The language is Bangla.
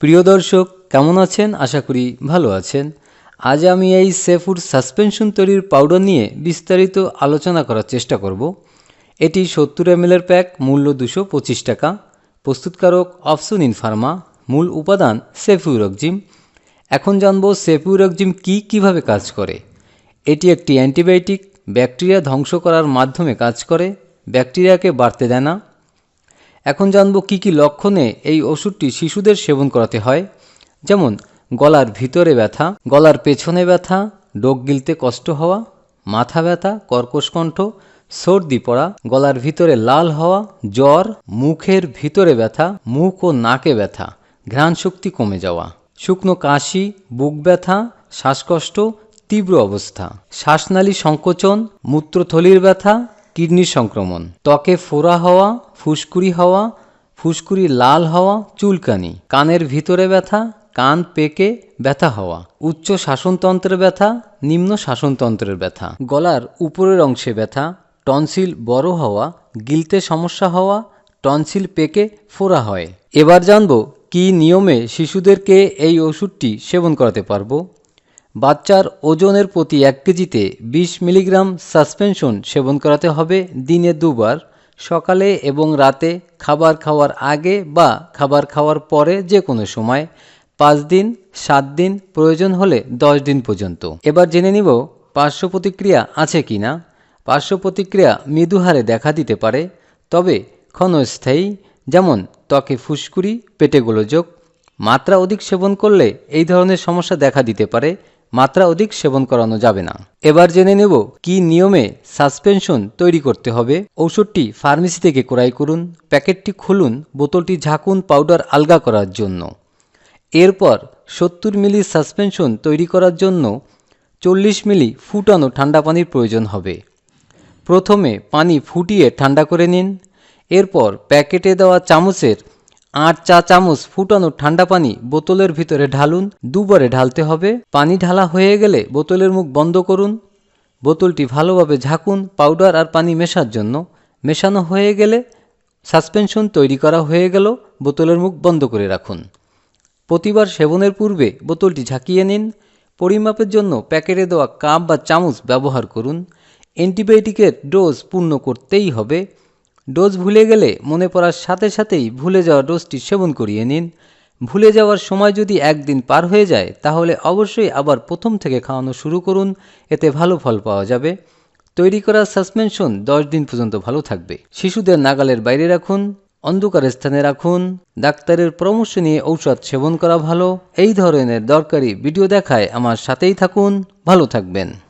প্রিয় দর্শক, কেমন আছেন? আশা করি ভালো আছেন। আজ আমি এই সেফুড সাসপেনশন তৈরির পাউডার নিয়ে বিস্তারিত আলোচনা করার চেষ্টা করব। এটি সত্তর এম প্যাক, মূল্য দুশো পঁচিশ টাকা। প্রস্তুতকারক অপশন ইন ফার্মা মূল উপাদান সেফিউরকজিম এখন জানব সেফিউরকজিম কী কীভাবে কাজ করে। এটি একটি অ্যান্টিবায়োটিক, ব্যাকটেরিয়া ধ্বংস করার মাধ্যমে কাজ করে। ব্যাকটেরিয়াকে বাড়তে দেয় না। এখন জানব কী কী লক্ষণে এই ওষুধটি শিশুদের সেবন করাতে হয়। যেমন, গলার ভিতরে ব্যথা, গলার পেছনে ব্যথা, ডোক গিলতে কষ্ট হওয়া, মাথা ব্যথা, কর্কশ কণ্ঠ, সর্দি পড়া, গলার ভিতরে লাল হওয়া, জ্বর, মুখের ভিতরে ব্যথা, মুখ ও নাকে ব্যথা, ঘ্রাণ শক্তি কমে যাওয়া, শুকনো কাশি, বুক ব্যথা, শ্বাসকষ্ট, তীব্র অবস্থা, শ্বাসনালী সংকোচন, মূত্রথলির ব্যথা কিডনির সংক্রমণ। ত্বকে ফোড়া হওয়া, ফুসকুড়ি হওয়া, ফুসকুড়ি লাল হওয়া, চুলকানি। কানের ভিতরে ব্যথা, কান পেকে ব্যথা হওয়া। উচ্চ শাসনতন্ত্রের ব্যথা, নিম্ন শাসনতন্ত্রের ব্যথা। গলার উপরের অংশে ব্যথা, টনসিল বড় হওয়া, গিলতে সমস্যা হওয়া, টনসিল পেকে ফোড়া হয়। এবার জানব, কী নিয়মে শিশুদেরকে এই ওষুধটি সেবন করাতে পারব? বাচ্চার ওজনের প্রতি এক কেজিতে বিশ মিলিগ্রাম সাসপেনশন সেবন করাতে হবে দিনে দুবার, সকালে এবং রাতে খাবার খাওয়ার আগে বা খাবার খাওয়ার পরে যে কোনো সময়। পাঁচ দিন, সাত দিন প্রয়োজন হলে দশ দিন পর্যন্ত। এবার জেনে নিব পার্শ্ব প্রতিক্রিয়া আছে কি না। পার্শ্ব প্রতিক্রিয়া মৃদু হারে দেখা দিতে পারে, তবে ক্ষণস্থায়ী, যেমন ত্বকে ফুসকুড়ি, পেটে গোলযোগ মাত্রা অধিক সেবন করলে এই ধরনের সমস্যা দেখা দিতে পারে, মাত্রা অধিক সেবন করানো যাবে না। এবার জেনে নেব কি নিয়মে সাসপেনশন তৈরি করতে হবে। ঔষধটি ফার্মেসি থেকে ক্রয় করুন, প্যাকেটটি খুলুন, বোতলটি ঝাঁকুন, পাউডার আলগা করার জন্য। এরপর সত্তর মিলি সাসপেনশন তৈরি করার জন্য চল্লিশ মিলি ফুটানো ঠান্ডা পানির প্রয়োজন হবে। প্রথমে পানি ফুটিয়ে ঠান্ডা করে নিন। এরপর প্যাকেটে দেওয়া চামচের আট চা চামচ ফুটানো ঠান্ডা পানি বোতলের ভিতরে ঢালুন। দুবারে ঢালতে হবে। পানি ঢালা হয়ে গেলে বোতলের মুখ বন্ধ করুন। বোতলটি ভালোভাবে ঝাঁকুন পাউডার আর পানি মেশার জন্য। মেশানো হয়ে গেলে সাসপেনশন তৈরি করা হয়ে গেল। বোতলের মুখ বন্ধ করে রাখুন। প্রতিবার সেবনের পূর্বে বোতলটি ঝাঁকিয়ে নিন। পরিমাপের জন্য প্যাকেটে দেওয়া কাপ বা চামচ ব্যবহার করুন। অ্যান্টিবায়োটিকের ডোজ পূর্ণ করতেই হবে। ডোজ ভুলে গেলে মনে পড়ার সাথে সাথেই ভুলে যাওয়া ডোজটি সেবন করিয়ে নিন। ভুলে যাওয়ার সময় যদি একদিন পার হয়ে যায়, তাহলে অবশ্যই আবার প্রথম থেকে খাওয়ানো শুরু করুন। এতে ভালো ফল পাওয়া যাবে। তৈরি করা সাসপেনশন দশ দিন পর্যন্ত ভালো থাকবে। শিশুদের নাগালের বাইরে রাখুন অন্ধকার স্থানে রাখুন। ডাক্তারের পরামর্শ নিয়ে ঔষধ সেবন করা ভালো। এই ধরনের দরকারি ভিডিও দেখায় আমার সাথেই থাকুন। ভালো থাকবেন।